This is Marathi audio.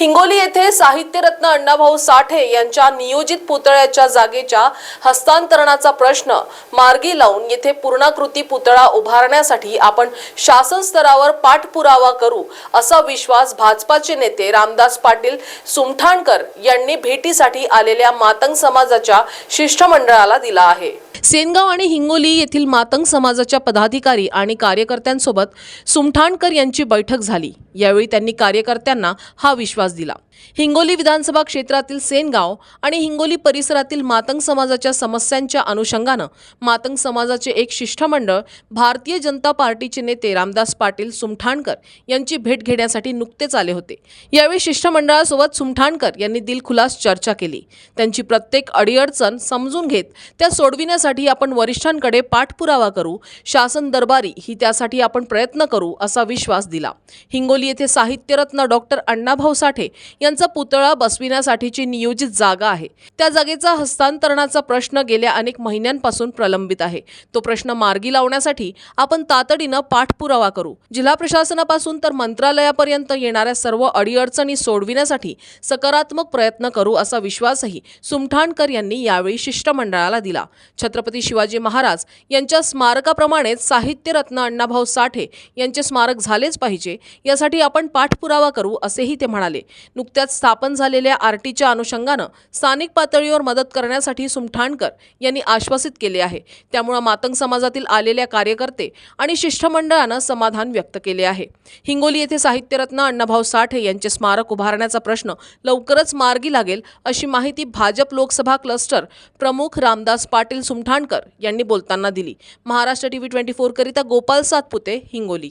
हिंगोली येथे साहित्यरत्न अण्णाभाऊ साठे यांच्या नियोजित पुतळ्याच्या जागेच्या हस्तांतरणाचा प्रश्न मार्गी लावून येथे पूर्णाकृती पुतळा उभारण्यासाठी आपण शासन स्तरावर पाठपुरावा करू असा विश्वास भाजपाचे नेते रामदास पाटील सुमठाणकर यांनी भेटीसाठी आलेल्या मातंग समाजाच्या शिष्टमंडळाला दिला आहे. सेनगाव आणि हिंगोली येथील मातंग समाजाच्या पदाधिकारी आणि कार्यकर्त्यांसोबत सुमठाणकर यांची बैठक झाली. यावेळी त्यांनी कार्यकर्त्यांना हा विश्वास दिला. हिंगोली विधानसभा क्षेत्रातील सेनगाव आणि हिंगोली परिसरातील मातंग समाजाच्या समस्यांच्या अनुषंगानं मातंग समाजाचे एक शिष्टमंडळ भारतीय जनता पार्टीचे नेते रामदास पाटील सुमठाणकर यांची भेट घेण्यासाठी नुकतेच आले होते. यावेळी शिष्टमंडळासोबत सुमठाणकर यांनी दिलखुलास चर्चा केली. त्यांची प्रत्येक अडीअडचण समजून घेत त्या सोडविण्यासाठी आपण वरिष्ठांकडे पाठपुरावा करू शासन दरबारी ही त्यासाठी आपण प्रयत्न करू असा विश्वास दिला. हिंगोली येथे साहित्यरत्न डॉक्टर अण्णाभाऊ साठे यांचा पुतळा बसविण्यासाठीची नियोजित जागा आहे. त्या जागेचा हस्तांतरणाचा प्रश्न गेल्या अनेक महिन्यांपासून प्रलंबित आहे. तो प्रश्न मार्गी लावण्यासाठी आपण तातडीनं पाठपुरावा करू. जिल्हा प्रशासनापासून तर मंत्रालयापर्यंत येणाऱ्या सर्व अडीअडचणी सोडविण्यासाठी सकारात्मक प्रयत्न करू असा विश्वासही सुमठाणकर यांनी यावेळी शिष्टमंडळाला दिला. छत्रपती शिवाजी महाराज यांच्या स्मारकाप्रमाणेच साहित्यरत्न अण्णाभाऊ साठे यांचे स्मारक झालेच पाहिजे यासाठी आपण पाठपुरावा करू असेही ते म्हणाले. नुकत्याच स्थापन झालेल्या आरटीच्या अनुषंगानं स्थानिक पातळीवर मदत करण्यासाठी सुमठाणकर यांनी आश्वासित केले आहे. त्यामुळे मातंग समाजातील आलेल्या कार्यकर्ते आणि शिष्टमंडळानं समाधान व्यक्त केले आहे. हिंगोली येथे साहित्यरत्न अण्णाभाऊ साठे यांचे स्मारक उभारण्याचा प्रश्न लवकरच मार्गी लागेल अशी माहिती भाजप लोकसभा क्लस्टर प्रमुख रामदास पाटील सुमठाणकर यांनी बोलताना दिली. महाराष्ट्र टीव्ही ट्वेंटी फोर करिता गोपाल सातपुते हिंगोली.